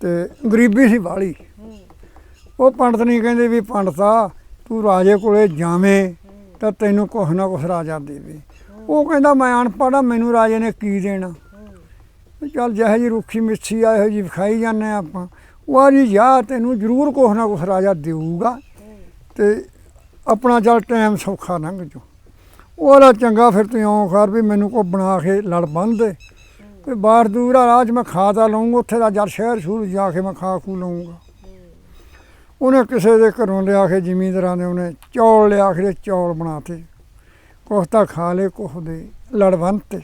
ਤੇ ਗਰੀਬੀ ਸੀ ਬਾਲੀ ਉਹ ਪੰਡਤ ਨਹੀਂ ਕਹਿੰਦੇ ਵੀ ਪੰਡਤਾ ਤੂੰ ਰਾਜੇ ਕੋਲੇ ਜਾਵੇਂ ਤਾਂ ਤੈਨੂੰ ਕੁਛ ਨਾ ਕੁਛ ਰਾਜਾ ਦੇਵੇ। ਉਹ ਕਹਿੰਦਾ, ਮੈਂ ਅਨਪੜ੍ਹ ਆ, ਮੈਨੂੰ ਰਾਜੇ ਨੇ ਕੀ ਦੇਣਾ? ਚੱਲ ਜਿਹੋ ਜੀ ਰੁੱਖੀ ਮਿੱਠੀ ਆ, ਇਹੋ ਜੀ ਵਿਖਾਈ ਜਾਂਦੇ ਆ ਆਪਾਂ। ਉਹ ਆ ਜੀ ਜਾ ਤੈਨੂੰ ਜ਼ਰੂਰ ਕੁਛ ਨਾ ਕੁਛ ਰਾਜਾ ਦੇਊਗਾ ਤੇ ਆਪਣਾ ਚੱਲ ਟਾਈਮ ਸੌਖਾ ਲੰਘ ਜੂ ਉਹਦਾ ਚੰਗਾ ਫਿਰ ਤੂੰ ਇਉਂ ਕਰ ਵੀ ਮੈਨੂੰ ਕੋ ਬਣਾ ਕੇ ਲੜ ਬੰਨ ਦੇ। ਕੋਈ ਬਾਹਰ ਦੂਰ ਆ ਰਾਜ ਮੈਂ ਖਾ ਤਾਂ ਲਊਂਗਾ, ਉੱਥੇ ਦਾ ਜਦ ਸ਼ਹਿਰ ਸ਼ੁਰੂ ਜਾ ਕੇ ਮੈਂ ਖਾ ਖੂ ਲਊਂਗਾ। ਉਹਨੇ ਕਿਸੇ ਦੇ ਘਰੋਂ ਲਿਆ ਕੇ ਜ਼ਿਮੀਂਦਾਰਾਂ ਦੇ ਉਹਨੇ ਚੌਲ ਲਿਆ ਕੇ ਚੌਲ ਬਣਾਤੇ। ਕੁਛ ਤਾਂ ਖਾ ਲੇ ਕੁਛ ਦੇ ਲੜ ਬੰਨਤੇ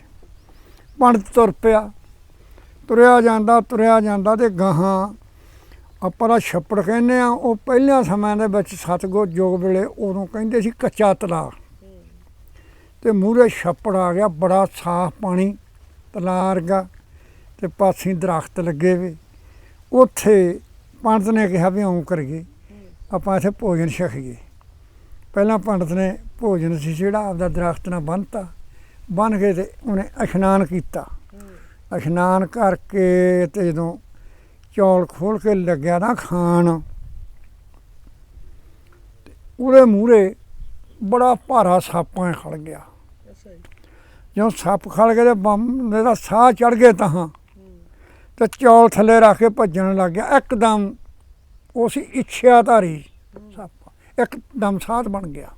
ਪੰਡਤ ਤੁਰ ਪਿਆ। ਤੁਰਿਆ ਜਾਂਦਾ ਤੁਰਿਆ ਜਾਂਦਾ ਤੇ ਗਾਹਾਂ ਆਪਾਂ ਦਾ ਛੱਪੜ ਕਹਿੰਦੇ ਆ, ਉਹ ਪਹਿਲਿਆਂ ਸਮਿਆਂ ਦੇ ਵਿੱਚ ਸਤਗੁਰ ਯੁੱਗ ਵੇਲੇ ਉਦੋਂ ਕਹਿੰਦੇ ਸੀ ਕੱਚਾ ਤਲਾਅ ਤੇ ਮੂਹਰੇ ਛੱਪੜ ਆ ਗਿਆ, ਬੜਾ ਸਾਫ਼ ਪਾਣੀ। ਤਲਾਅ ਵਰਗਾ ਤੇ ਪਾਸੀਂ ਦਰਖਤ ਲੱਗੇ ਵੇ। ਉੱਥੇ ਪੰਡਤ ਨੇ ਕਿਹਾ ਵੀ ਆਉਂ ਕਰੀਏ, ਆਪਾਂ ਇੱਥੇ ਭੋਜਨ ਛਕੀਏ। ਪਹਿਲਾਂ ਪੰਡਤ ਨੇ ਭੋਜਨ ਸੀ ਜਿਹੜਾ ਆਪਦਾ ਦਰਖਤ ਨਾਲ ਬੰਨਤਾ, ਬੰਨ ਕੇ ਤੇ ਉਹਨੇ ਇਸ਼ਨਾਨ ਕੀਤਾ। ਇਸ਼ਨਾਨ ਕਰਕੇ ਤੇ ਜਦੋਂ ਚੌਲ ਖੋਲ ਕੇ ਲੱਗਿਆ ਨਾ ਖਾਣ ਉਹਦੇ ਮੂਹਰੇ ਬੜਾ ਭਾਰਾ ਸਾਪਾਂ ਖੜ ਗਿਆ। ਅੱਛਾ ਜੀ। ਜਦੋਂ ਸੱਪ ਖੜ ਗਏ ਤੇ ਬੰਮ ਇਹਦਾ ਸਾਹ ਚੜ ਗਏ ਤਾਂ ਤੇ ਚੌਲ ਥੱਲੇ ਰੱਖ ਕੇ ਭੱਜਣ ਲੱਗ ਗਿਆ। ਇੱਕਦਮ ਉਸ ਸੀ ਇੱਛਿਆਧਾਰੀ ਸੱਪ, ਇੱਕਦਮ ਸਾਧ ਬਣ ਗਿਆ।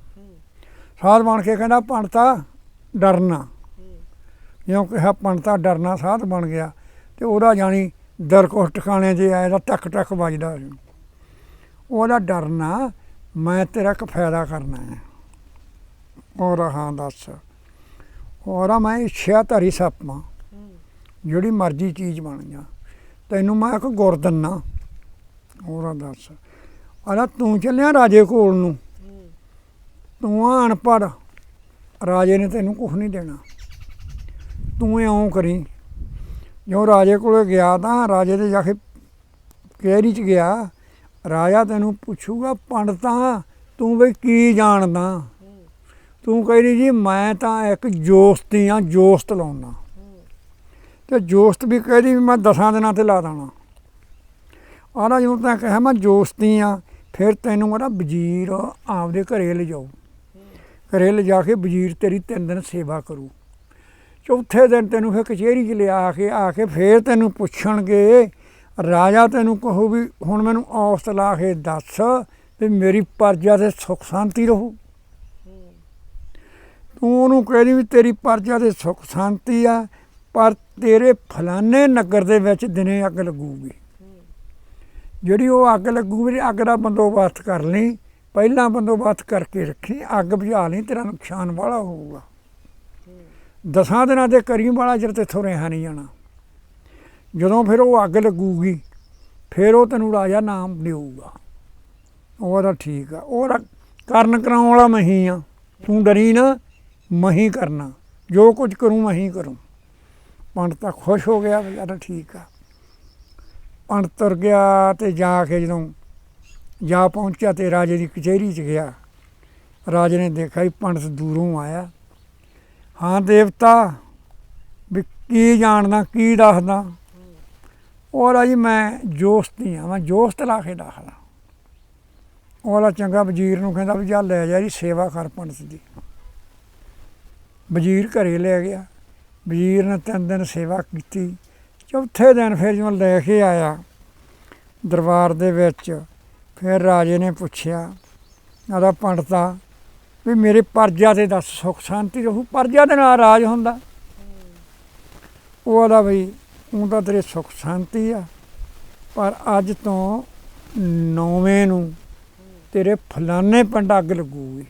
ਸਾਧ ਬਣ ਕੇ ਕਹਿੰਦਾ ਪੰਡਤਾ ਡਰਨਾ। ਜਿਉਂ ਕਿਹਾ ਪੰਡਤਾ ਡਰਨਾ ਸਾਧ ਬਣ ਗਿਆ। ਤੇ ਉਹਦਾ ਜਾਣੀ ਦਰ ਕੋਸ ਟਿਕਾਣੇ ਜੇ ਆਇਆ ਤਾਂ ਟਕ ਟਕ ਵੱਜਦਾ ਸੀ। ਉਹਦਾ ਡਰਨਾ, ਮੈਂ ਤੇਰਾ ਇੱਕ ਫਾਇਦਾ ਕਰਨਾ ਹੈ। ਉਹ ਹਾਂ ਦੱਸ। ਹੋਰ ਆ ਮੈਂ ਇੱਛਿਆ ਧਾਰੀ ਸੱਪਾਂ ਜਿਹੜੀ ਮਰਜ਼ੀ ਚੀਜ਼ ਬਣ ਜਾ। ਤੈਨੂੰ ਮੈਂ ਇੱਕ ਗੁਰ ਦਿੰਨਾ ਹੋਰ ਦੱਸ। ਆਲਾ ਤੂੰ ਚੱਲਿਆ ਰਾਜੇ ਕੋਲ ਨੂੰ। ਤੂੰ ਆ ਅਨਪੜ੍ਹ। ਰਾਜੇ ਨੇ ਤੈਨੂੰ ਕੁਝ ਨਹੀਂ ਦੇਣਾ। ਤੂੰ ਇਉਂ ਕਰੀ। ਜੋ ਰਾਜੇ ਕੋਲੇ ਗਿਆ ਤਾਂ ਰਾਜੇ ਦੇ ਜਾ ਕੇ ਕੈਰੀ ਚ ਗਿਆ। ਰਾਜਾ ਤੈਨੂੰ ਪੁੱਛੂਗਾ ਪੰਡਤਾਂ ਤੂੰ ਬਈ ਕੀ ਜਾਣਦਾ? ਤੂੰ ਕਹਿ ਜੀ, ਮੈਂ ਤਾਂ ਇੱਕ ਜੋਸਤੀ ਆ ਜੋਸਤ ਲਾਉਣਾ ਤੇ ਜੋਸਤ ਵੀ ਕਹਿਦੀ ਵੀ ਮੈਂ ਦਸਾਂ ਦਿਨਾਂ ਤੇ ਲਾ ਦੇਣਾ। ਆਣਾ ਜਦੋਂ ਤਾਂ ਕਹਾਂ, ਮੈਂ ਜੋਸਤੀ ਆ ਫਿਰ ਤੈਨੂੰ ਕਹਿੰਦਾ, ਵਜ਼ੀਰ ਆਪਦੇ ਘਰੇ ਲਿਜਾਓ। ਘਰੇ ਲਿਜਾ ਕੇ ਵਜ਼ੀਰ ਤੇਰੀ ਤਿੰਨ ਦਿਨ ਸੇਵਾ ਕਰੂ। ਚੌਥੇ ਦਿਨ ਤੈਨੂੰ ਫਿਰ ਕਚਹਿਰੀ 'ਚ ਲਿਆ ਕੇ, ਆ ਕੇ ਫਿਰ ਤੈਨੂੰ ਪੁੱਛਣਗੇ, ਰਾਜਾ ਤੈਨੂੰ ਕਹੂ ਵੀ, ਹੁਣ ਮੈਨੂੰ ਔਸਤ ਲਾ ਕੇ ਦੱਸ ਵੀ ਮੇਰੀ ਪਰਜਾ ਤੇ ਸੁਖ ਸ਼ਾਂਤੀ ਰਹੂ। ਤੂੰ ਉਹਨੂੰ ਕਹਿ ਵੀ ਤੇਰੀ ਪਰਜਾ ਤੇ ਸੁਖ ਸ਼ਾਂਤੀ ਆ, ਪਰ ਤੇਰੇ ਫਲਾਣੇ ਨਗਰ ਦੇ ਵਿੱਚ ਦਿਨੇ ਅੱਗ ਲੱਗੂਗੀ। ਜਿਹੜੀ ਉਹ ਅੱਗ ਲੱਗੂਗੀ, ਅੱਗ ਦਾ ਬੰਦੋਬਸਤ ਕਰ ਲਈ, ਪਹਿਲਾਂ ਬੰਦੋਬਸਤ ਕਰਕੇ ਰੱਖੀ, ਅੱਗ ਬੁਝਾ ਲਈ, ਤੇਰਾ ਨੁਕਸਾਨ ਵਾਲਾ ਹੋਊਗਾ। ਦਸਾਂ ਦਿਨਾਂ ਦੇ ਕਰੀਮ ਵਾਲਾ ਚਿਰ ਤੇ ਰਿਹਾ ਨਹੀਂ ਜਾਣਾ। ਜਦੋਂ ਫਿਰ ਉਹ ਅੱਗ ਲੱਗੂਗੀ, ਫਿਰ ਉਹ ਤੈਨੂੰ ਰਾਜਾ ਨਾਮ ਦੇਊਗਾ। ਉਹਦਾ ਠੀਕ ਆ। ਉਹਦਾ ਕਰਨ ਕਰਾਉਣ ਵਾਲਾ ਮਹੀ ਆ। ਤੂੰ ਡਰੀ ਨਾ। ਮੈਂ ਹੀ ਕਰਨਾ। ਜੋ ਕੁਝ ਕਰੂੰ ਮੈਂ ਹੀ ਕਰੂੰ। ਪੰਡਤ ਤਾਂ ਖੁਸ਼ ਹੋ ਗਿਆ ਵੀ ਯਾਰ ਠੀਕ ਆ। ਪੰਡਤ ਤੁਰ ਗਿਆ ਤੇ ਜਾ ਕੇ ਜਦੋਂ ਜਾ ਪਹੁੰਚਿਆ ਤੇ ਰਾਜੇ ਦੀ ਕਚਹਿਰੀ 'ਚ ਗਿਆ। ਰਾਜੇ ਨੇ ਦੇਖਿਆ ਵੀ ਪੰਡਤ ਦੂਰੋਂ ਆਇਆ। ਹਾਂ ਦੇਵਤਾ, ਵੀ ਕੀ ਜਾਣਦਾ, ਕੀ ਦੱਸਦਾ? ਉਹ ਰਾਜੀ ਮੈਂ ਜੋਸਤੀ ਆ, ਮੈਂ ਜੋਸਤ ਲਾ ਕੇ ਦੱਸਦਾ। ਉਹ ਚੰਗਾ ਵਜ਼ੀਰ ਨੂੰ ਕਹਿੰਦਾ ਵੀ ਜਾ ਲੈ ਜਾ, ਇਹਦੀ ਸੇਵਾ ਕਰ ਪੰਡਤ ਦੀ। ਵਜ਼ੀਰ ਘਰੇ ਲੈ ਗਿਆ। ਵਜ਼ੀਰ ਨੇ ਤਿੰਨ ਦਿਨ ਸੇਵਾ ਕੀਤੀ। ਚੌਥੇ ਦਿਨ ਫਿਰ ਜਦੋਂ ਲੈ ਕੇ ਆਇਆ ਦਰਬਾਰ ਦੇ ਵਿੱਚ, ਫਿਰ ਰਾਜੇ ਨੇ ਪੁੱਛਿਆ ਆਦਾ ਪੰਡਤਾ ਵੀ ਮੇਰੇ ਪਰਜਾ ਤੇ ਦੱਸ ਸੁਖ ਸ਼ਾਂਤੀ ਰਹੂ, ਪਰਜਾ ਦੇ ਨਾਲ ਰਾਜ ਹੁੰਦਾ। ਉਹ ਆਦਾ ਵੀ ਉਹ ਤਾਂ ਤੇਰੇ ਸੁਖ ਸ਼ਾਂਤੀ ਆ, ਪਰ ਅੱਜ ਤੋਂ ਨੌਵੇਂ ਨੂੰ ਤੇਰੇ ਫਲਾਣੇ ਪਿੰਡ ਅੱਗ ਲੱਗੂਗੀ।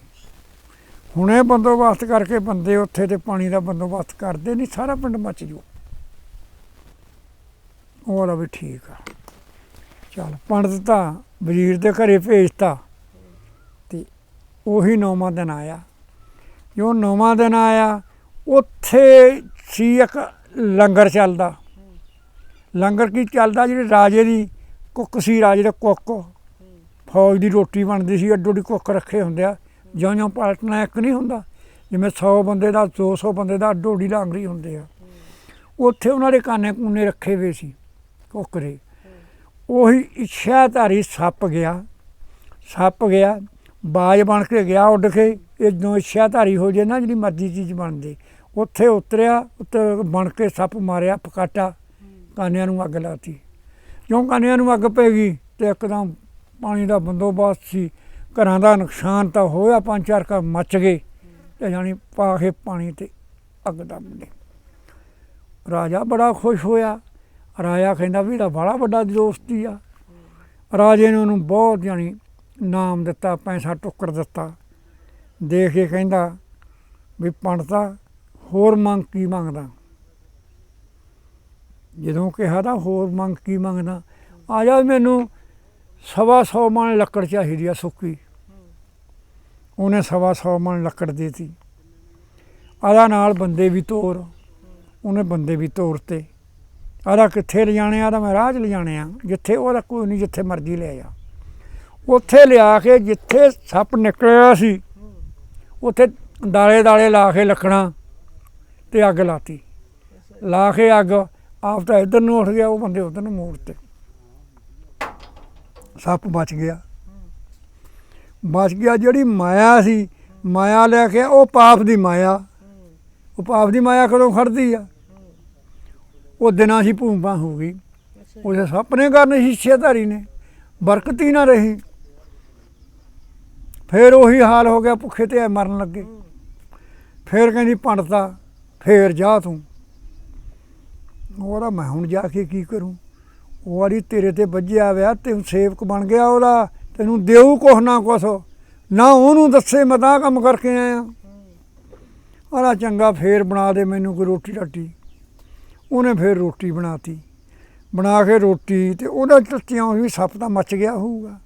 ਹੁਣੇ ਬੰਦੋਬਸਤ ਕਰਕੇ ਬੰਦੇ ਉੱਥੇ ਤੇ ਪਾਣੀ ਦਾ ਬੰਦੋਬਸਤ ਕਰਦੇ ਨਹੀਂ, ਸਾਰਾ ਪਿੰਡ ਮੱਚ ਜੂ। ਉਹ ਵਾਲਾ ਵੀ ਠੀਕ ਆ। ਚੱਲ, ਪੰਡਤ ਤਾਂ ਵਜ਼ੀਰ ਦੇ ਘਰੇ ਭੇਜਤਾ ਤੇ ਉਹੀ ਨੌਵਾਂ ਦਿਨ ਆਇਆ। ਜੋ ਨੌਵਾਂ ਦਿਨ ਆਇਆ, ਉੱਥੇ ਸੀ ਇੱਕ ਲੰਗਰ ਚੱਲਦਾ। ਲੰਗਰ ਕੀ ਚੱਲਦਾ? ਜਿਹੜੇ ਰਾਜੇ ਦੀ ਕੁੱਕ ਸੀ, ਰਾਜੇ ਦਾ ਕੁੱਕ। ਫੌਜ ਦੀ ਰੋਟੀ ਬਣਦੀ ਸੀ ਅੱਡੋ ਅੱਡੀ ਕੁੱਕ ਰੱਖੇ ਹੁੰਦੇ ਆ। ਜਿਉਂ ਜਿਉਂ ਪਲਟਣਾ ਇੱਕ ਨਹੀਂ ਹੁੰਦਾ। ਜਿਵੇਂ 100 ਬੰਦੇ ਦਾ 200 ਬੰਦੇ ਦਾ ਡੋਡੀ ਅੱਡੀ ਲਾਂਗਰੀ ਹੁੰਦੇ ਆ। ਉੱਥੇ ਉਹਨਾਂ ਦੇ ਕਾਨੇ ਕੂਨੇ ਰੱਖੇ ਹੋਏ ਸੀ ਕੁੱਕ ਉਹੀ ਇੱਛਾਧਾਰੀ ਸੱਪ ਗਿਆ। ਸੱਪ ਗਿਆ, ਬਾਜ ਬਣ ਕੇ ਗਿਆ ਉੱਡ ਕੇ। ਇਹ ਜਦੋਂ ਇੱਛਾਧਾਰੀ ਹੋ ਜੇ ਨਾ, ਜਿਹੜੀ ਮਰਜ਼ੀ ਚੀਜ਼ ਬਣਦੀ। ਉੱਥੇ ਉਤਰਿਆ ਉੱਤੇ ਬਣ ਕੇ ਸੱਪ ਮਾਰਿਆ, ਪਕਾਟਾ। ਕਾਨਿਆਂ ਨੂੰ ਅੱਗ ਲਾਤੀ। ਕਿਉਂ ਕਾਨਿਆਂ ਨੂੰ ਅੱਗ ਪੈ ਗਈ ਤੇ ਇੱਕਦਮ ਪਾਣੀ ਦਾ ਬੰਦੋਬਸਤ ਸੀ। ਘਰਾਂ ਦਾ ਨੁਕਸਾਨ ਤਾਂ ਹੋਇਆ, ਪੰਜ ਚਾਰ ਘਰ ਮੱਚ ਗਏ ਤੇ ਜਾਣੀ ਪਾ ਕੇ ਪਾਣੀ ਤੇ ਅੱਗ ਦੱਬ ਗਈ ਰਾਜਾ ਬੜਾ ਖੁਸ਼ ਹੋਇਆ। ਰਾਜਾ ਕਹਿੰਦਾ ਵੀ ਇਹਦਾ ਬੜਾ ਵੱਡਾ ਦੋਸਤੀ ਆ। ਰਾਜੇ ਨੇ ਉਹਨੂੰ ਬਹੁਤ ਜਾਣੀ ਨਾਮ ਦਿੱਤਾ, ਪੈਸਾ ਟੁੱਕਰ ਦਿੱਤਾ। ਦੇਖ ਕੇ ਕਹਿੰਦਾ ਵੀ ਪੰਡਤਾ, ਹੋਰ ਮੰਗ ਕੀ ਮੰਗਦਾ? ਜਦੋਂ ਕਿਹਾ ਤਾਂ ਹੋਰ ਮੰਗ ਕੀ ਮੰਗਦਾ? ਆ ਜਾ ਮੈਨੂੰ ਸਵਾ ਸੌ ਮਣ ਲੱਕੜ ਚਾਹੀਦੀ ਆ ਸੁੱਕੀ। ਉਹਨੇ ਸਵਾ ਸੌ ਮਣ ਲੱਕੜ ਦੇਤੀ। ਆਦਾ ਨਾਲ ਬੰਦੇ ਵੀ ਤੋਰ। ਉਹਨੇ ਬੰਦੇ ਵੀ ਤੋਰਤੇ। ਆਦਾ ਕਿੱਥੇ ਲਿਜਾਣੇ ਆ ਮੈਂ ਰਾਹ 'ਚ ਲਿਜਾਣੇ ਆ। ਜਿੱਥੇ ਉਹਦਾ ਕੋਈ ਨਹੀਂ, ਜਿੱਥੇ ਮਰਜ਼ੀ ਲੈ ਜਾ ਉੱਥੇ ਲਿਆ ਕੇ ਜਿੱਥੇ ਸੱਪ ਨਿਕਲਿਆ ਸੀ, ਉੱਥੇ ਦਾਲੇ ਦਾਲੇ ਲਾ ਕੇ ਲੱਕੜਾਂ ਤੇ ਅੱਗ ਲਾਤੀ। ਲਾ ਕੇ ਅੱਗ ਆਪ ਤਾਂ ਇੱਧਰ ਨੂੰ ਉੱਠ ਗਿਆ, ਉਹ ਬੰਦੇ ਉੱਧਰ ਨੂੰ ਮੋੜ ਤੇ ਸੱਪ ਬਚ ਗਿਆ। ਬਚ ਗਿਆ ਜਿਹੜੀ ਮਾਇਆ ਸੀ ਮਾਇਆ ਲੈ ਕੇ ਉਹ ਪਾਪ ਦੀ ਮਾਇਆ। ਉਹ ਪਾਪ ਦੀ ਮਾਇਆ ਕਦੋਂ ਖੜਦੀ ਆ? ਉਹ ਦਿਨਾਂ ਸੀ ਭੂਮਾ ਹੋ ਗਈ। ਉਹਦੇ ਸੱਪ ਨੇ ਕਰਨੀ ਸੀ ਛੇਧਾਰੀ ਨੇ। ਬਰਕਤ ਹੀ ਨਾ ਰਹੀ। ਫੇਰ ਉਹੀ ਹਾਲ ਹੋ ਗਿਆ ਭੁੱਖੇ ਤੇ ਮਰਨ ਲੱਗੇ। ਫੇਰ ਕਹਿੰਦੀ ਪੰਡਤਾ ਫੇਰ ਜਾ ਤੂੰ। ਉਹਦਾ ਮੈਂ ਹੁਣ ਜਾ ਕੇ ਕੀ ਕਰੂੰ? ਉਹ ਵਾਰੀ ਤੇਰੇ ਤੇ ਵੱਜਿਆ ਵਿਆ ਤੈਨੂੰ ਸੇਵਕ ਬਣ ਗਿਆ ਉਹਦਾ, ਤੈਨੂੰ ਦੇਊ ਕੁਛ ਨਾ ਕੁਛ। ਨਾ ਉਹਨੂੰ ਦੱਸੇ ਮੈਂ ਤਾਂ ਕੰਮ ਕਰਕੇ ਆਇਆ। ਆਲਾ ਚੰਗਾ ਫੇਰ ਬਣਾ ਦੇ ਮੈਨੂੰ ਕੋਈ ਰੋਟੀ ਰਾਟੀ। ਉਹਨੇ ਫੇਰ ਰੋਟੀ ਬਣਾਤੀ। ਬਣਾ ਕੇ ਰੋਟੀ ਤੇ ਉਹਦਾ ਟੱਟੀਆਂ ਹੋਈ ਸੱਪ ਤਾਂ ਮੱਚ ਗਿਆ ਹੋਊਗਾ।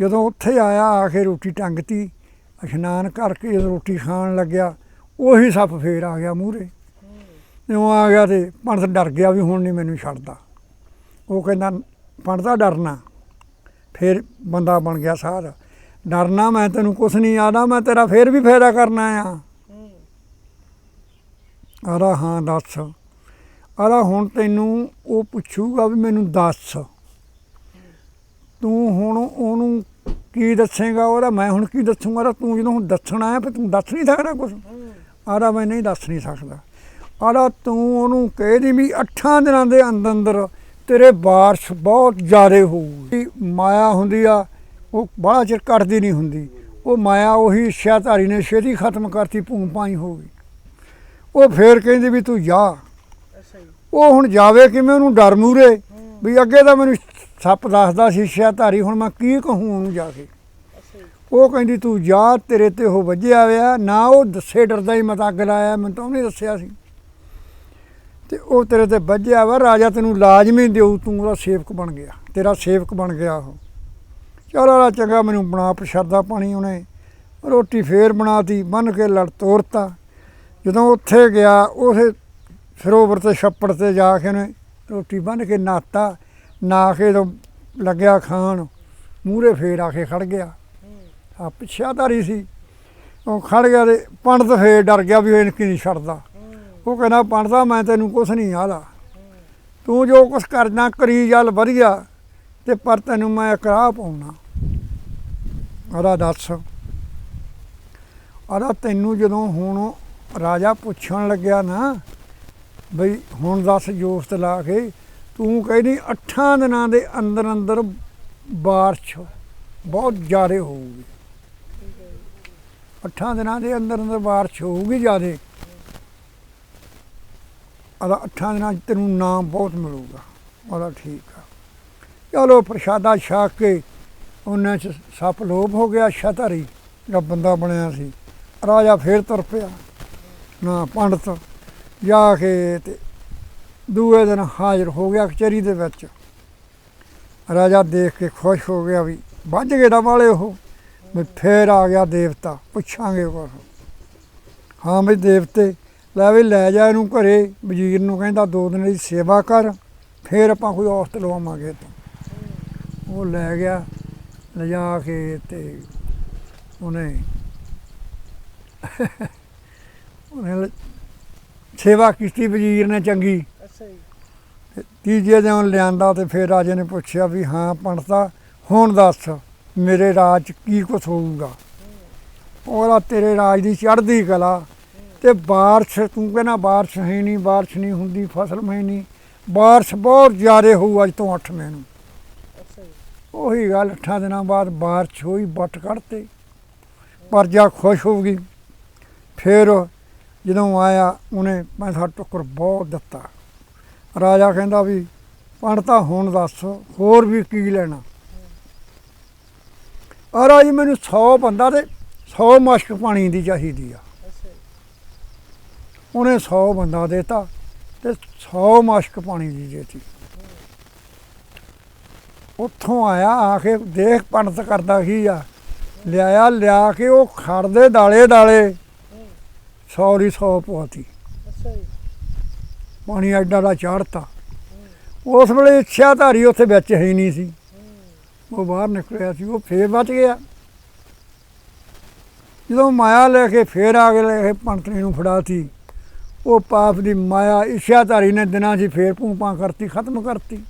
ਜਦੋਂ ਉੱਥੇ ਆਇਆ, ਆ ਕੇ ਰੋਟੀ ਟੰਗਤੀ, ਇਸ਼ਨਾਨ ਕਰਕੇ ਰੋਟੀ ਖਾਣ ਲੱਗਿਆ, ਉਹੀ ਸੱਪ ਫੇਰ ਆ ਗਿਆ ਮੂਹਰੇ। ਜਦੋਂ ਆ ਗਿਆ ਤੇ ਪੰਡਤ ਡਰ ਗਿਆ ਵੀ ਹੁਣ ਨਹੀਂ ਮੈਨੂੰ ਛੱਡਦਾ। ਉਹ ਕਹਿੰਦਾ ਪੰਡਤਾ ਡਰਨਾ। ਫਿਰ ਬੰਦਾ ਬਣ ਗਿਆ ਸਾਧ। ਡਰਨਾ ਮੈਂ ਤੈਨੂੰ ਕੁਛ ਨਹੀਂ ਆਦਾ ਮੈਂ ਤੇਰਾ ਫੇਰ ਵੀ ਫਾਇਦਾ ਕਰਨਾ ਆ ਆਦਾ ਹਾਂ, ਦੱਸ। ਆਦਾ ਹੁਣ ਤੈਨੂੰ ਉਹ ਪੁੱਛੂਗਾ ਵੀ ਮੈਨੂੰ ਦੱਸ। ਤੂੰ ਹੁਣ ਉਹਨੂੰ ਕੀ ਦੱਸੇਗਾ? ਉਹਦਾ, ਮੈਂ ਹੁਣ ਕੀ ਦੱਸੂਗਾ? ਉਹਦਾ ਤੂੰ ਜਦੋਂ ਹੁਣ ਦੱਸਣਾ ਹੈ, ਫਿਰ ਤੂੰ ਦੱਸ ਨਹੀਂ ਸਕਦਾ ਕੁਝ ਆਦਾ ਮੈਂ ਨਹੀਂ ਦੱਸ ਨਹੀਂ ਸਕਦਾ। ਆਦਾ ਤੂੰ ਉਹਨੂੰ ਕਹਿ ਦੀ ਵੀ ਅੱਠਾਂ ਦਿਨਾਂ ਦੇ ਅੰਦਰ ਅੰਦਰ ਤੇਰੇ ਬਾਰਿਸ਼ ਬਹੁਤ ਜ਼ਿਆਦਾ ਹੋਊਗੀ। ਮਾਇਆ ਹੁੰਦੀ ਆ, ਉਹ ਬੜਾ ਚਿਰ ਕੱਟਦੀ ਨਹੀਂ ਹੁੰਦੀ। ਉਹ ਮਾਇਆ ਉਹੀ ਇੱਛਾਧਾਰੀ ਨੇ ਛੇਤੀ ਖਤਮ ਕਰਤੀ, ਭੂਮ ਪਾਈ ਹੋ ਗਈ। ਉਹ ਫੇਰ ਕਹਿੰਦੀ ਵੀ ਤੂੰ ਜਾ। ਉਹ ਹੁਣ ਜਾਵੇ ਕਿਵੇਂ, ਉਹਨੂੰ ਡਰ ਮੂਰੇ ਵੀ ਅੱਗੇ ਤਾਂ ਮੈਨੂੰ ਸੱਪ ਦੱਸਦਾ ਸੀ ਇੱਛਾਧਾਰੀ ਹੁਣ ਮੈਂ ਕੀ ਕਹੂੰ ਉਹਨੂੰ ਜਾ ਕੇ? ਉਹ ਕਹਿੰਦੀ, ਤੂੰ ਜਾ, ਤੇਰੇ ਤੇ ਉਹ ਵੱਜਿਆ ਹੋਇਆ। ਨਾ ਉਹ ਦੱਸੇ ਡਰਦਾ ਹੀ ਮੈਂ ਤਾਂ ਅੱਗ ਲਾਇਆ, ਮੈਨੂੰ ਤਾਂ ਉਹਨੇ ਦੱਸਿਆ ਸੀ। ਤੇ ਉਹ ਤੇਰੇ ਤੇ ਵੱਜਿਆ ਵਾ, ਰਾਜਾ ਤੈਨੂੰ ਲਾਜ਼ਮੀ ਦੇਊ, ਤੂੰ ਉਹਦਾ ਸੇਵਕ ਬਣ ਗਿਆ, ਤੇਰਾ ਸੇਵਕ ਬਣ ਗਿਆ ਉਹ। ਚਲੋ ਰਾ ਚੰਗਾ, ਮੈਨੂੰ ਬਣਾ ਪ੍ਰਸ਼ਾਦਾ ਪਾਣੀ ਉਹਨੇ। ਰੋਟੀ ਫੇਰ ਬਣਾਤੀ, ਬੰਨ ਕੇ ਲੜ ਤੋਰਤਾ। ਜਦੋਂ ਉੱਥੇ ਗਿਆ, ਉਸੇ ਸਰੋਵਰ ਤੇ ਛੱਪੜ ਤੇ ਜਾ ਕੇ ਉਹਨੇ ਰੋਟੀ ਬੰਨ ਕੇ ਨਾਤਾ, ਨਾ ਕੇ ਜਦੋਂ ਲੱਗਿਆ ਖਾਣ, ਮੂਹਰੇ ਫੇਰ ਆ ਕੇ ਖੜ ਗਿਆ। ਆ ਪਿੱਛਾਧਾਰੀ ਸੀ। ਉਹ ਖੜ ਗਿਆ ਤੇ ਪੰਡਤ ਫੇਰ ਡਰ ਗਿਆ ਵੀ ਇਹ ਕੀ ਨਹੀਂ ਛੱਡਦਾ। ਉਹ ਕਹਿੰਦਾ ਪੰਡਤਾ ਮੈਂ ਤੈਨੂੰ ਕੁਛ ਨਹੀਂ ਆਦਾ ਤੂੰ ਜੋ ਕੁਛ ਕਰਨਾ, ਕਰੀ ਜਲ ਵਧੀਆ, ਤੇ ਪਰ ਤੈਨੂੰ ਮੈਂ ਇੱਕ ਰਾਹ ਪਾਉਣਾ। ਆਦਾ ਦੱਸ। ਆਦਾ ਤੈਨੂੰ ਜਦੋਂ ਹੁਣ ਰਾਜਾ ਪੁੱਛਣ ਲੱਗਿਆ ਨਾ, ਬਈ ਹੁਣ ਦੱਸ ਜੋਸਤ ਲਾ ਕੇ, ਤੂੰ ਕਹਿੰਦੀ ਅੱਠਾਂ ਦਿਨਾਂ ਦੇ ਅੰਦਰ ਅੰਦਰ ਬਾਰਿਸ਼ ਬਹੁਤ ਜ਼ਿਆਦਾ ਹੋਊਗੀ। ਅੱਠਾਂ ਦਿਨਾਂ ਦੇ ਅੰਦਰ ਅੰਦਰ ਬਾਰਿਸ਼ ਹੋਊਗੀ ਜ਼ਿਆਦਾ। ਉਹਦਾ ਅੱਠਾਂ ਦਿਨਾਂ 'ਚ ਤੈਨੂੰ ਨਾਮ ਬਹੁਤ ਮਿਲੂਗਾ। ਉਹਦਾ ਠੀਕ ਆ। ਚਲੋ ਪ੍ਰਸ਼ਾਦਾ ਛਕ ਕੇ ਉਹਨਾਂ 'ਚ ਸੱਪ ਲੋਭ ਹੋ ਗਿਆ ਛਤਰੀ ਜਿਹੜਾ ਬੰਦਾ ਬਣਿਆ ਸੀ। ਰਾਜਾ ਫੇਰ ਤੁਰ ਪਿਆ। ਨਾ ਪੰਡਤ ਜਾ ਕੇ ਤੇ ਦੂਏ ਦਿਨ ਹਾਜ਼ਰ ਹੋ ਗਿਆ ਕਚਹਿਰੀ ਦੇ ਵਿੱਚ। ਰਾਜਾ ਦੇਖ ਕੇ ਖੁਸ਼ ਹੋ ਗਿਆ ਵੀ ਵੱਜ ਗਏ ਨਾ ਵਾਲੇ ਉਹ। ਵੀ ਫੇਰ ਆ ਗਿਆ ਦੇਵਤਾ, ਪੁੱਛਾਂਗੇ ਕੁਛ ਹਾਂ ਵੀ ਦੇਵਤੇ ਲੈ ਵੀ ਲੈ ਜਾ ਇਹਨੂੰ ਘਰੇ ਵਜ਼ੀਰ ਨੂੰ ਕਹਿੰਦਾ ਦੋ ਦਿਨ ਦੀ ਸੇਵਾ ਕਰ ਫੇਰ ਆਪਾਂ ਕੋਈ ਔਸਤ ਲਵਾਵਾਂਗੇ ਤਾਂ ਉਹ ਲੈ ਗਿਆ ਲਿਜਾ ਕੇ ਤੇ ਉਹਨੇ ਉਹਨੇ ਸੇਵਾ ਕੀਤੀ ਵਜ਼ੀਰ ਨੇ ਚੰਗੀ। ਅੱਛਾ ਜੀ। ਤੀਜੇ ਦਿਨ ਲਿਆਂਦਾ ਤੇ ਫਿਰ ਰਾਜੇ ਨੇ ਪੁੱਛਿਆ ਵੀ ਹਾਂ ਪੰਡਤਾ ਹੁਣ ਦੱਸ ਮੇਰੇ ਰਾਜ ਕੀ ਕੁਛ ਹੋਊਗਾ? ਉਹਦਾ ਤੇਰੇ ਰਾਜ ਦੀ ਚੜ੍ਹਦੀ ਕਲਾ ਤੇ ਬਾਰਿਸ਼ ਤੂੰ ਕਹਿੰਦਾ ਬਾਰਿਸ਼ ਹੈ ਨਹੀਂ ਬਾਰਿਸ਼ ਨਹੀਂ ਹੁੰਦੀ ਫਸਲ ਹੈ ਨਹੀਂ। ਬਾਰਿਸ਼ ਬਹੁਤ ਜ਼ਿਆਦਾ ਹੋਊ ਅੱਜ ਤੋਂ 8 ਮਹੀਨੇ ਨੂੰ। ਉਹੀ ਗੱਲ ਅੱਠਾਂ ਦਿਨਾਂ ਬਾਅਦ ਬਾਰਿਸ਼ ਹੋਈ ਬੱਟ ਕੱਢਤੇ। ਪਰਜਾ ਖੁਸ਼ ਹੋ ਗਈ। ਫਿਰ ਜਦੋਂ ਆਇਆ ਉਹਨੇ ਪੈਸਾ ਟੁੱਕਰ ਬਹੁਤ ਦਿੱਤਾ। ਰਾਜਾ ਕਹਿੰਦਾ ਵੀ ਪੰਡਤਾ ਹੁਣ ਦੱਸ ਹੋਰ ਵੀ ਕੀ ਲੈਣਾ? ਆ ਰਾਜੀ ਮੈਨੂੰ 100 ਬੰਦਾ ਤੇ 100 ਮਸ਼ਕ ਪਾਣੀ ਦੀ ਚਾਹੀਦੀ ਆ। ਉਹਨੇ 100 ਬੰਦਾ ਦੇਤਾ ਤੇ 100 ਮਸ਼ਕ ਪਾਣੀ ਦੀ ਦੇਤੀ। ਉੱਥੋਂ ਆਇਆ ਆ ਕੇ ਦੇਖ ਪੰਡਤ ਕਰਦਾ ਕੀ ਆ? ਲਿਆਇਆ ਲਿਆ ਕੇ ਉਹ ਖੜਦੇ ਦਾਲੇ ਦਾਲੇ 100 ਦੀ 100 ਪਵਾਤੀ ਪਾਣੀ ਐਡਾ ਦਾ ਚਾੜਤਾ ਉਸ ਵੇਲੇ ਇੱਛਾਧਾਰੀ ਉੱਥੇ ਵਿੱਚ ਹੈ ਨਹੀਂ ਸੀ। ਉਹ ਬਾਹਰ ਨਿਕਲਿਆ ਸੀ ਉਹ ਫੇਰ ਬਚ ਗਿਆ। ਜਦੋਂ ਮਾਇਆ ਲੈ ਕੇ ਫੇਰ ਆ ਕੇ ਲੈ ਕੇ ਪੰਤਰੀ ਨੂੰ ਫੜਾਤੀ ਉਹ ਪਾਪ ਦੀ ਮਾਇਆ ਇੱਛਾਧਾਰੀ ਨੇ ਦਿਨਾਂ 'ਚ ਫੇਰ ਭੂਪਾਂ ਕਰਤੀ ਖਤਮ ਕਰਤੀ।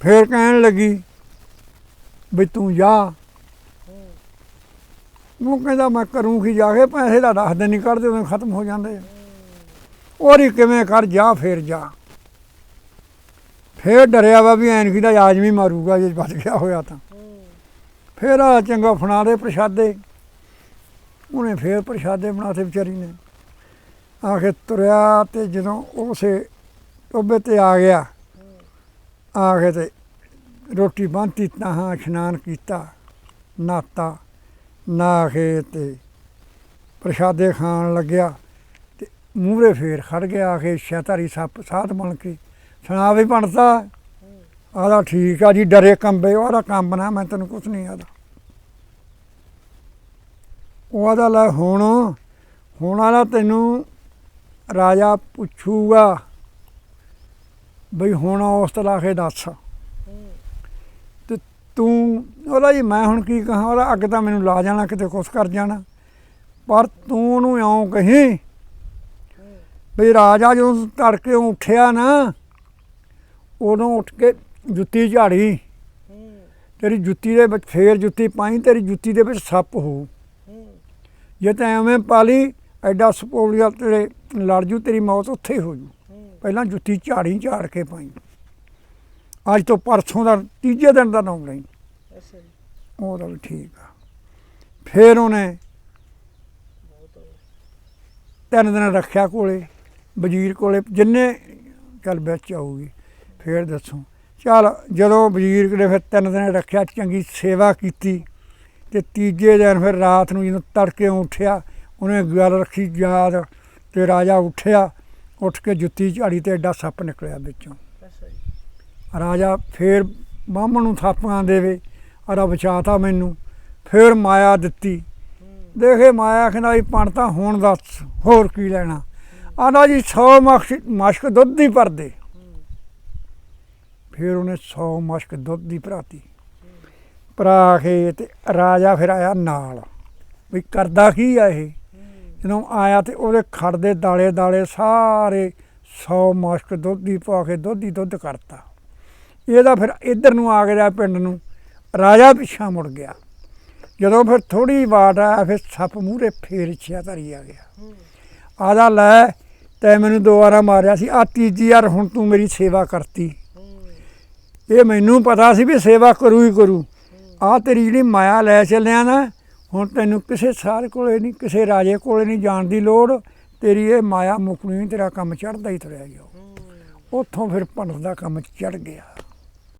ਫੇਰ ਕਹਿਣ ਲੱਗੀ ਵੀ ਤੂੰ ਜਾ। ਉਹ ਕਹਿੰਦਾ ਮੈਂ ਕਰੂੰ ਕੀ ਜਾ ਕੇ ਪੈਸੇ ਦਾ ਦੱਸ ਦਿਨ ਨਹੀਂ ਕੱਢਦੇ ਉਦੋਂ ਖਤਮ ਹੋ ਜਾਂਦੇ। ਔਰ ਹੀ ਕਿਵੇਂ ਕਰ ਜਾ ਫੇਰ ਜਾ। ਫੇਰ ਡਰਿਆ ਵਾ ਵੀ ਐਨਕੀ ਦਾ ਆਜਮੀ ਮਾਰੂਗਾ ਜੇ ਬਚ ਗਿਆ ਹੋਇਆ ਤਾਂ। ਫੇਰ ਆ ਚੰਗਾ ਫਣਾ ਦੇ ਪ੍ਰਸ਼ਾਦੇ। ਉਹਨੇ ਫੇਰ ਪ੍ਰਸ਼ਾਦੇ ਬਣਾਤੇ ਵਿਚਾਰੀ ਨੇ। ਆ ਕੇ ਤੁਰਿਆ ਤੇ ਜਦੋਂ ਉਸੇ ਟੋਬੇ ਤੇ ਆ ਗਿਆ ਆ ਕੇ ਤੇ ਰੋਟੀ ਬੰਨਤੀ ਤਾਂ ਇਸ਼ਨਾਨ ਕੀਤਾ, ਨਾਤਾ ਨਾ ਕੇ ਤੇ ਪ੍ਰਸ਼ਾਦੇ ਖਾਣ ਲੱਗਿਆ ਤੇ ਮੂਹਰੇ ਫੇਰ ਖੜ ਗਿਆ ਆ ਕੇ ਸ਼ੈਤਾਰੀ ਸੱਪ ਸਾਧ ਬਣ ਕੇ ਸੁਣਾ ਵੀ ਬਣਦਾ। ਆਦਾ ਠੀਕ ਆ ਜੀ, ਡਰੇ ਕੰਬੇ, ਉਹਦਾ ਕੰਮ ਨਾ, ਮੈਂ ਤੈਨੂੰ ਕੁਛ ਨਹੀਂ ਆਦਾ ਉਹ ਆਦਾ ਲੈ ਹੁਣ ਹੁਣ ਵਾਲਾ ਤੈਨੂੰ ਰਾਜਾ ਪੁੱਛੂਗਾ ਬਈ ਹੁਣ ਉਸ ਲਾ ਕੇ ਦੱਸ। ਹੂੰ ਤੇ ਤੂੰ, ਉਹਦਾ ਜੀ ਮੈਂ ਹੁਣ ਕੀ ਕਹਾਂ, ਉਹਦਾ ਅੱਗ ਤਾਂ ਮੈਨੂੰ ਲਾ ਜਾਣਾ, ਕਿਤੇ ਕੁਛ ਕਰ ਜਾਣਾ। ਪਰ ਤੂੰ ਉਹਨੂੰ ਇਉਂ ਕਹੀਂ ਬਈ ਰਾਜਾ ਜਦੋਂ ਤੜਕੇ ਉੱਠਿਆ ਨਾ, ਉਦੋਂ ਉੱਠ ਕੇ ਜੁੱਤੀ ਝਾੜੀ। ਤੇਰੀ ਜੁੱਤੀ ਦੇ ਵਿੱਚ ਫੇਰ ਜੁੱਤੀ ਪਾਈ, ਤੇਰੀ ਜੁੱਤੀ ਦੇ ਵਿੱਚ ਸੱਪ ਹੋਊ। ਜੇ ਤਾਂ ਐਵੇਂ ਪਾਲੀ ਐਡਾ ਸਪੋਲੀਆ ਤੇਰੇ ਲੜ ਜੂ ਤੇਰੀ ਮੌਤ ਉੱਥੇ ਹੀ ਜੂ। ਪਹਿਲਾਂ ਜੁੱਤੀ ਝਾੜੀ ਝਾੜ ਕੇ ਪਾਈ। ਅੱਜ ਤੋਂ ਪਰਸੋਂ ਦਾ ਤੀਜੇ ਦਿਨ ਦਾ ਨਾਮ ਲਈ। ਉਹਦਾ ਵੀ ਠੀਕ ਆ। ਫੇਰ ਉਹਨੇ। ਤਿੰਨ ਦਿਨ ਰੱਖਿਆ ਕੋਲੇ ਵਜ਼ੀਰ ਕੋਲੇ ਜਿੰਨੇ ਚੱਲ ਵਿੱਚ ਆਊਗੀ ਫੇਰ ਦੱਸੋ। ਚੱਲ ਜਦੋਂ ਵਜ਼ੀਰ ਕੋਲੇ ਫਿਰ ਤਿੰਨ ਦਿਨ ਰੱਖਿਆ ਚੰਗੀ ਸੇਵਾ ਕੀਤੀ। ਤੇ ਤੀਜੇ ਦਿਨ ਫਿਰ ਰਾਤ ਨੂੰ ਜਦੋਂ ਤੜਕੇ ਉੱਠਿਆ ਉਹਨੇ ਗੱਲ ਰੱਖੀ ਯਾਦ ਤੇ ਰਾਜਾ ਉੱਠਿਆ ਉੱਠ ਕੇ ਜੁੱਤੀ ਝਾੜੀ ਤੇ ਐਡਾ ਸੱਪ ਨਿਕਲਿਆ ਵਿੱਚੋਂ। ਰਾਜਾ ਫੇਰ ਬਾਹਮਣ ਨੂੰ ਥਾਪੀਆਂ ਦੇਵੇ ਅਰਾ ਬਚਾਤਾ ਮੈਨੂੰ। ਫੇਰ ਮਾਇਆ ਦਿੱਤੀ। ਦੇਖੇ ਮਾਇਆ ਕਹਿੰਦਾ ਵੀ ਪਣ ਤਾਂ ਹੁਣ ਦੱਸ ਹੋਰ ਕੀ ਲੈਣਾ? ਆਂਦਾ ਜੀ 100 ਮਸ਼ਕ ਮਸ਼ਕ ਦੁੱਧ ਦੀ ਭਰਦੇ ਫਿਰ ਉਹਨੇ 100 ਮਸ਼ਕ ਦੁੱਧ ਦੀ ਭਰਾਤੀ। ਭਰਾ ਕੇ ਤੇ ਰਾਜਾ ਫਿਰ ਆਇਆ ਨਾਲ। ਵੀ ਕਰਦਾ ਕੀ ਆ ਇਹ? ਜਦੋਂ ਆਇਆ ਤੇ ਉਹਦੇ ਖੜ ਦੇ ਦਾਲੇ ਦਾਲੇ ਸਾਰੇ 100 ਮਸ਼ਕ ਦੁੱਧ ਦੀ ਪਾ ਕੇ ਦੁੱਧ ਹੀ ਦੁੱਧ ਕਰਤਾ। ਇਹਦਾ ਫਿਰ ਇੱਧਰ ਨੂੰ ਆ ਗਿਆ ਪਿੰਡ ਨੂੰ। ਰਾਜਾ ਪਿੱਛਾ ਮੁੜ ਗਿਆ। ਜਦੋਂ ਫਿਰ ਥੋੜੀ ਵਾਟ ਆਇਆ, ਫਿਰ ਸੱਪ ਮੂਹਰੇ ਫੇਰ ਛਿਆ ਧਰੀ ਆ ਗਿਆ। ਆਦਾ ਲੈ, ਤੈ ਮੈਨੂੰ ਦੁਬਾਰਾ ਮਾਰਿਆ ਸੀ। ਆ ਤੀਜੀ ਯਾਰ ਹੁਣ ਤੂੰ ਮੇਰੀ ਸੇਵਾ ਕਰਤੀ। ਇਹ ਮੈਨੂੰ ਪਤਾ ਸੀ ਵੀ ਸੇਵਾ ਕਰੂ ਹੀ ਕਰੂ। ਆ ਤੇਰੀ ਜਿਹੜੀ ਮਾਇਆ ਲੈ ਚੱਲਿਆ ਨਾ ਹੁਣ ਤੈਨੂੰ ਕਿਸੇ ਸਾਰ ਕੋਲੇ ਨਹੀਂ ਕਿਸੇ ਰਾਜੇ ਕੋਲੇ ਨਹੀਂ ਜਾਣ ਦੀ ਲੋੜ। ਤੇਰੀ ਇਹ ਮਾਇਆ ਮੁਕਣੀ ਤੇਰਾ ਕੰਮ ਚੜਦਾ ਹੀ ਤੁਰਿਆ ਗਿਆ। ਉੱਥੋਂ ਫਿਰ ਪੰਡਤ ਦਾ ਕੰਮ ਚੜ ਗਿਆ।